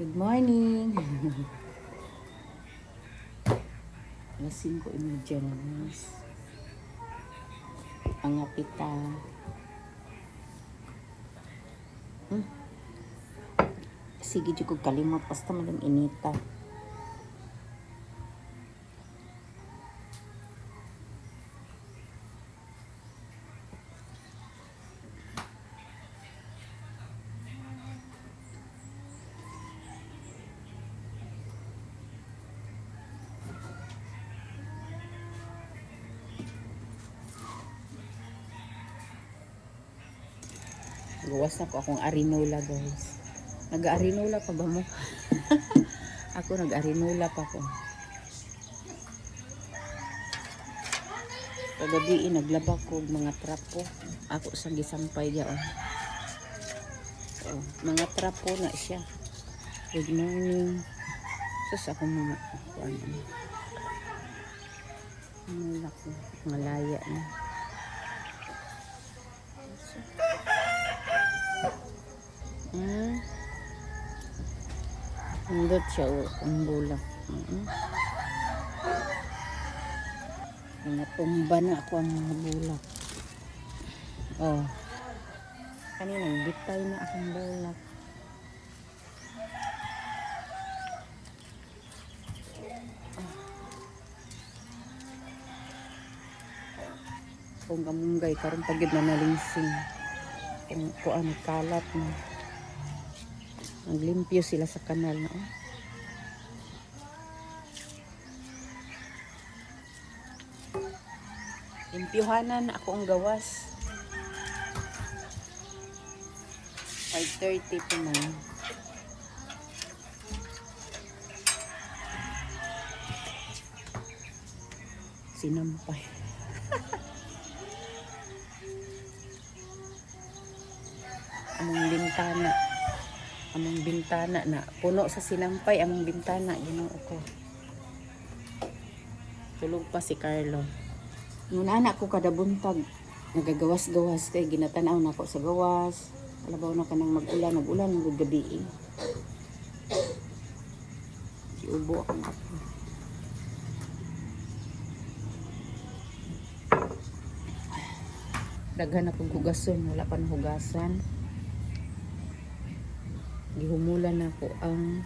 Good morning. Alas 5.30 na mas. Ang apita. Hmm. Sige, di ko kalimot. Basta malang inita. Gawas na ko akong arinola, guys. Nag-arinola pa ba mo? ako nag-arinola pa ko. Kagabi, naglaba ko mga trapo. Ako sa gisampay niya, oh. Mga trapo na siya. Good morning. Sus ako mga, ano, ano mga laya na. Ah. Pindot siya o ang bulak. Mm Mga tumba na ako ang mga bulak. Oh. Kanina, bitay na akong bulak. Kung kamunggay, karon pagid na nalingsing. Kung kuan kalat na. Naglimpyo sila sa kanal na. Oh. Limpyohanan ako ang gawas. 5.30 po na. Sinampay. among bintana among bintana na. Puno sa sinampay among bintana ginoo ko tulog pa si Carlo. Nung anak ko kada buntag. Nagagawas-gawas kay ginatanaw na ako sa gawas. Alabaw na kanang mag-ulan mag-ulan ng gabi eh. Iubo akong ako. Daghan akong hugason wala pa na hugasan gihumulan na ko ang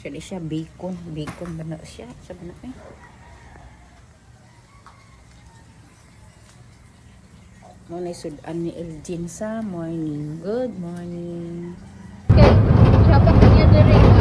siya di siya bacon. Bacon ba na siya? Sa ba na eh? Mo na sudan ni Elgin sa morning. Good morning. Okay, dapat niya diri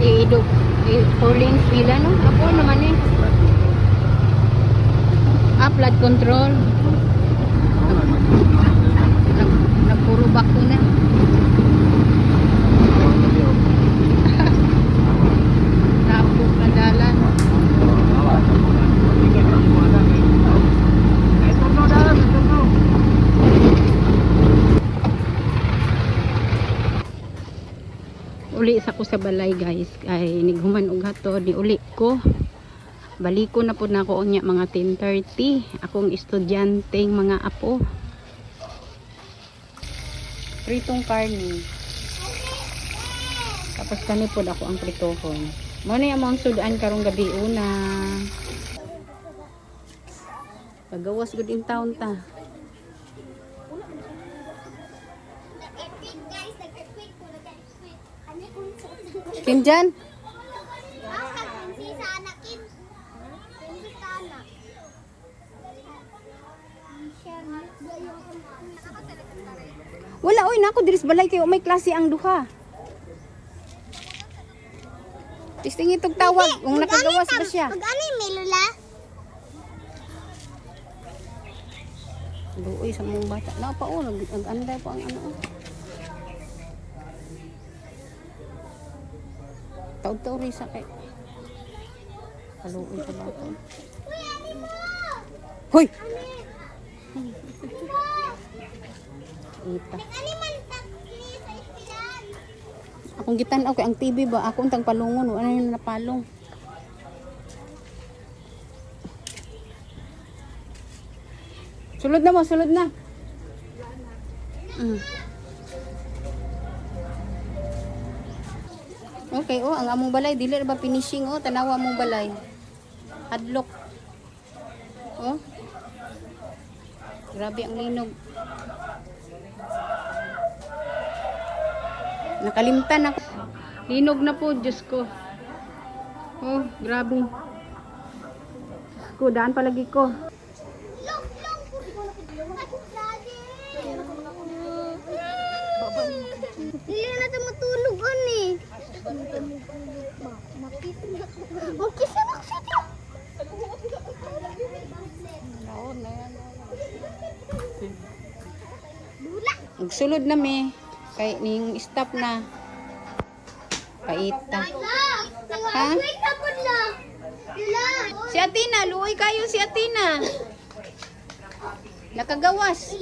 iido. Eh, four lanes nila no. Ako naman eh. Ah, flood control. Nag, nagpuro bako na. Uli sa ko sa balay guys. Kay nighuman og hato ni uli ko. Baliko na po na ko unya mga 10:30 akong estudyanteng mga apo. Pritong karni. Tapos kani po ako ang pritohon mo na yung mga sudan karong gabi una. Pagawas gud in town ta Kinjan? Wala oy nako diris balay kayo may klase ang duha. Tisting itog tawag kung nakagawas ba siya. Mag-ano yung Melula? Luoy sa mong bata. Na pa oh, nag anday pa ang ano. Taud-taud rin sa kay. Kaluoy sa bata. Hoy! Ita. Akong gitan okay ang TV ba? Ako untang palungon, ano yung napalong? Sulod na mo, sulod na. Mm. Okay, oh, ang among balay dili ba finishing oh, tanawa among balay. Hadlok. Oh. Grabe ang linog. Nakalimtan ako. Linog na po, Diyos ko. Oh, grabe. Diyos ko, daan palagi ko. Hindi na natin matulog ani. Magkisa maksita. Magsulod na me. Kay ning stop na. Paita. Ha? Na na. Si Atina, luoy kayo si Atina. Nakagawas.